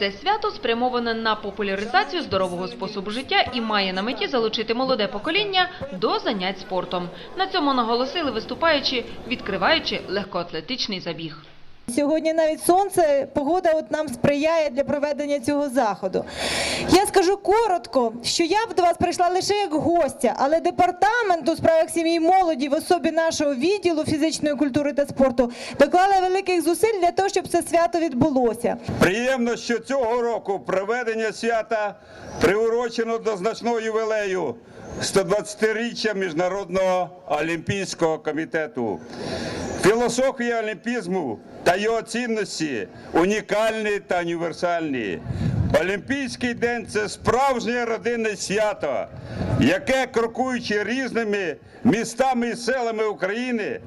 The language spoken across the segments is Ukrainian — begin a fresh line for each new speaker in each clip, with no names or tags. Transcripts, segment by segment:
Це свято спрямоване на популяризацію здорового способу життя і має на меті залучити молоде покоління до занять спортом. На цьому наголосили виступаючи, відкриваючи легкоатлетичний забіг.
Сьогодні навіть сонце, погода от нам сприяє для проведення цього заходу. Я скажу коротко, що я б до вас прийшла лише як гостя, але департамент у справах сім'ї молоді в особі нашого відділу фізичної культури та спорту доклали великих зусиль для того, щоб це свято відбулося.
Приємно, що цього року проведення свята приурочено до значного ювілею 120-річчя Міжнародного олімпійського комітету. Філософія олімпізму та його цінності унікальні та універсальні. Олімпійський день це справжнє родинне свято, яке, крокуючи різними містами і селами України,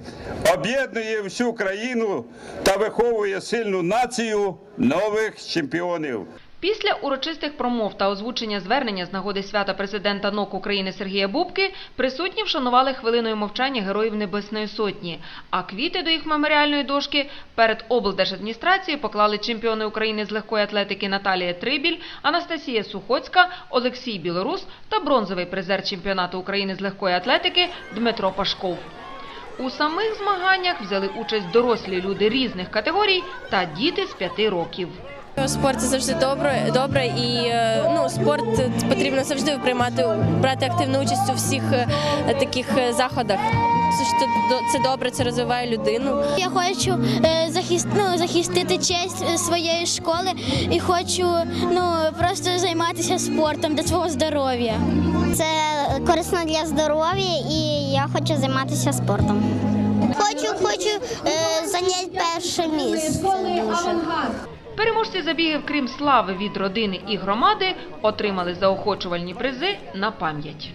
об'єднує всю країну та виховує сильну націю нових чемпіонів.
Після урочистих промов та озвучення звернення з нагоди свята президента НОК України Сергія Бубки присутні вшанували хвилиною мовчання героїв Небесної Сотні, а квіти до їх меморіальної дошки перед облдержадміністрацією поклали чемпіони України з легкої атлетики Наталія Трибіль, Анастасія Сухоцька, Олексій Білорус та бронзовий призер чемпіонату України з легкої атлетики Дмитро Пашков. У самих змаганнях взяли участь дорослі люди різних категорій та діти з п'яти років.
Спорт це завжди добре, добре і е, ну спорт потрібно завжди приймати брати активну участь у всіх е, таких е, заходах. Це добре, це розвиває людину.
Я хочу захист, ну, захистити честь своєї школи і хочу ну, просто займатися спортом для свого здоров'я.
Це корисно для здоров'я і я хочу займатися спортом. Хочу, хочу е, зайняти перше місце.
Переможці забігів, крім слави від родини і громади, отримали заохочувальні призи на пам'ять.